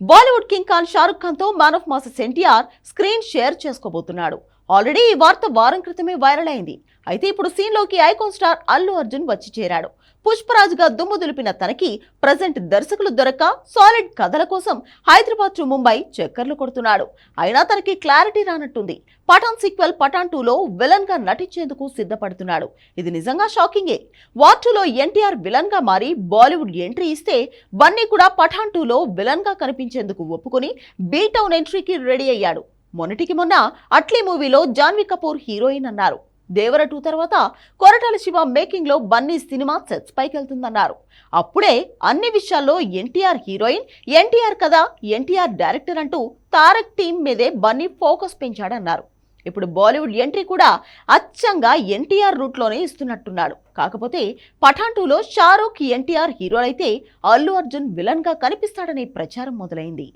Bollywood king Khan Shahrukh ఖాన్తో man of masses NTR screen share చేసుకోబోతున్నాడు. Already ఈ వార్త వారం క్రితమే వైరల్ అయింది. అయితే ఇప్పుడు సీన్లోకి ఐకాన్ స్టార్ అల్లు అర్జున్ వచ్చి చేరాడు. పుష్పరాజుగా దుమ్ము దులిపిన తనకి ప్రజెంట్ దర్శకులు దొరక్క సాలిడ్ కథల కోసం హైదరాబాద్ టు ముంబై చక్కర్లు కొడుతున్నాడు. అయినా తనకి క్లారిటీ రానట్టుంది. పఠాన్ సీక్వెల్ పఠాన్ టూలో విలన్గా నటించేందుకు సిద్ధపడుతున్నాడు. ఇది నిజంగా షాకింగే. వార్ టూలో ఎన్టీఆర్ విలన్గా మారి బాలీవుడ్ ఎంట్రీ ఇస్తే బన్నీ కూడా పఠాన్ టూలో విలన్గా కనిపించేందుకు ఒప్పుకొని బీటౌన్ ఎంట్రీకి రెడీ అయ్యాడు. మొన్నటికి మొన్న అట్లీ మూవీలో జాన్వీ కపూర్ హీరోయిన్ అన్నారు. దేవర టూ తర్వాత కొరటాల శివ మేకింగ్లో బన్నీ సినిమా సెట్స్ పైకి వెళ్తుందన్నారు అప్పుడే అన్ని విషయాల్లో ఎన్టీఆర్ హీరోయిన్ ఎన్టీఆర్ కదా ఎన్టీఆర్ డైరెక్టర్ అంటూ తారక్ టీం మీదే బన్నీ ఫోకస్ పెంచాడన్నారు. ఇప్పుడు బాలీవుడ్ ఎంట్రీ కూడా అచ్చంగా ఎన్టీఆర్ రూట్లోనే ఇస్తున్నట్టున్నాడు. కాకపోతే పఠాన్ టూలో షారూఖ్ ఎన్టీఆర్ హీరోలైతే అల్లు అర్జున్ విలన్గా కనిపిస్తాడనే ప్రచారం మొదలైంది.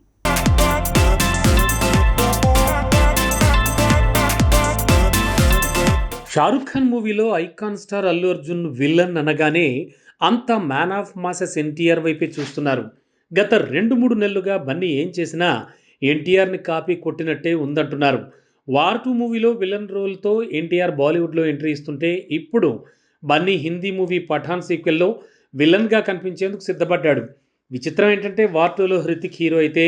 షారుఖ్ ఖాన్ మూవీలో icon star Allu Arjun villain అనగానే అంతా మ్యాన్ ఆఫ్ మాసెస్ ఎన్టీఆర్ వైపే చూస్తున్నారు. గత రెండు మూడు నెలలుగా బన్నీ ఏం చేసినా ఎన్టీఆర్ని కాపీ కొట్టినట్టే ఉందంటున్నారు. వార్ టూ మూవీలో విలన్ రోల్తో ఎన్టీఆర్ బాలీవుడ్లో ఎంట్రీ ఇస్తుంటే ఇప్పుడు బన్నీ హిందీ మూవీ పఠాన్ సీక్వెల్లో విలన్గా కనిపించేందుకు సిద్ధపడ్డాడు. విచిత్రం ఏంటంటే వార్ టూలో హృతిక్ హీరో అయితే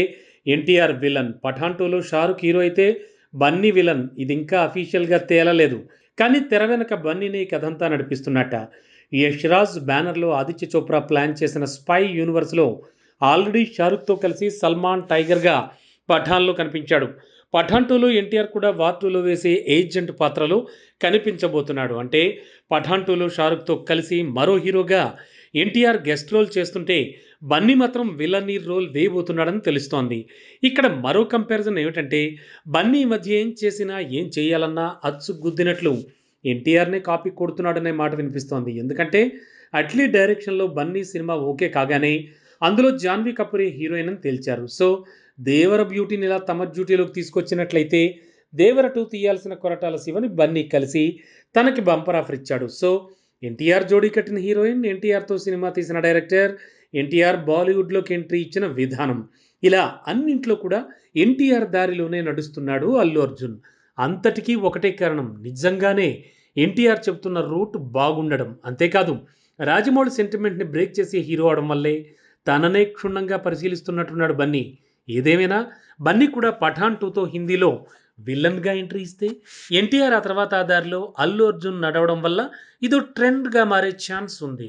ఎన్టీఆర్ విలన్ పఠాన్ టూలో షారుఖ్ హీరో అయితే బన్నీ విలన్. ఇది ఇంకా అఫీషియల్గా తేలలేదు. కానీ తెర వెనక బన్నీని కథంతా నడిపిస్తున్నట్ట. యష్రాజ్ బ్యానర్లో ఆదిత్య చోప్రా ప్లాన్ చేసిన స్పై యూనివర్స్లో ఆల్రెడీ షారుఖ్తో కలిసి సల్మాన్ టైగర్గా పఠాన్లో కనిపించాడు. పఠాన్ టూలో ఎన్టీఆర్ కూడా వార్ టూలో వేసే ఏజెంట్ పాత్రలో కనిపించబోతున్నాడు. అంటే పఠాన్ టూలో షారుఖ్తో కలిసి మరో హీరోగా ఎన్టీఆర్ గెస్ట్ రోల్ చేస్తుంటే బన్నీ మాత్రం విలనీ రోల్ వేయబోతున్నాడని తెలుస్తోంది. ఇక్కడ మరో కంపారిజన్ ఏమిటంటే బన్నీ ఈ మధ్య ఏం చేసినా ఏం చేయాలన్నా అచ్చు గుద్దినట్లు ఎన్టీఆర్నే కాపీ కొడుతున్నాడనే మాట వినిపిస్తోంది. ఎందుకంటే అట్లీ డైరెక్షన్లో బన్నీ సినిమా ఓకే కాగానే అందులో జాన్వీ కపూర్ హీరోయిన్ అని తేల్చారు. సో దేవర బ్యూటీని ఇలా తమ డ్యూటీలోకి తీసుకొచ్చినట్లయితే దేవర టూ తీయాల్సిన కొరటాల శివని బన్నీ కలిసి తనకి బంపర్ ఆఫర్ ఇచ్చాడు. సో ఎన్టీఆర్ జోడీ కట్టిన హీరోయిన్ ఎన్టీఆర్తో సినిమా తీసిన డైరెక్టర్ ఎన్టీఆర్ బాలీవుడ్లోకి ఎంట్రీ ఇచ్చిన విధానం. ఇలా అన్నింట్లో కూడా ఎన్టీఆర్ దారిలోనే నడుస్తున్నాడు అల్లు అర్జున్. అంతటికీ ఒకటే కారణం నిజంగానే ఎన్టీఆర్ చెప్తున్న రూట్ బాగుండడం. అంతేకాదు రాజమౌళి సెంటిమెంట్ని బ్రేక్ చేసే హీరో అవడం వల్లే తననే క్షుణ్ణంగా పరిశీలిస్తున్నట్టున్నాడు బన్నీ. ఏదేమైనా బన్నీ కూడా పఠాన్ టూతో హిందీలో విలన్గా ఎంట్రీ ఇస్తే ఎన్టీఆర్ ఆ తర్వాత ఆ దారిలో అల్లు అర్జున్ నడవడం వల్ల ఇదో ట్రెండ్గా మారే ఛాన్స్ ఉంది.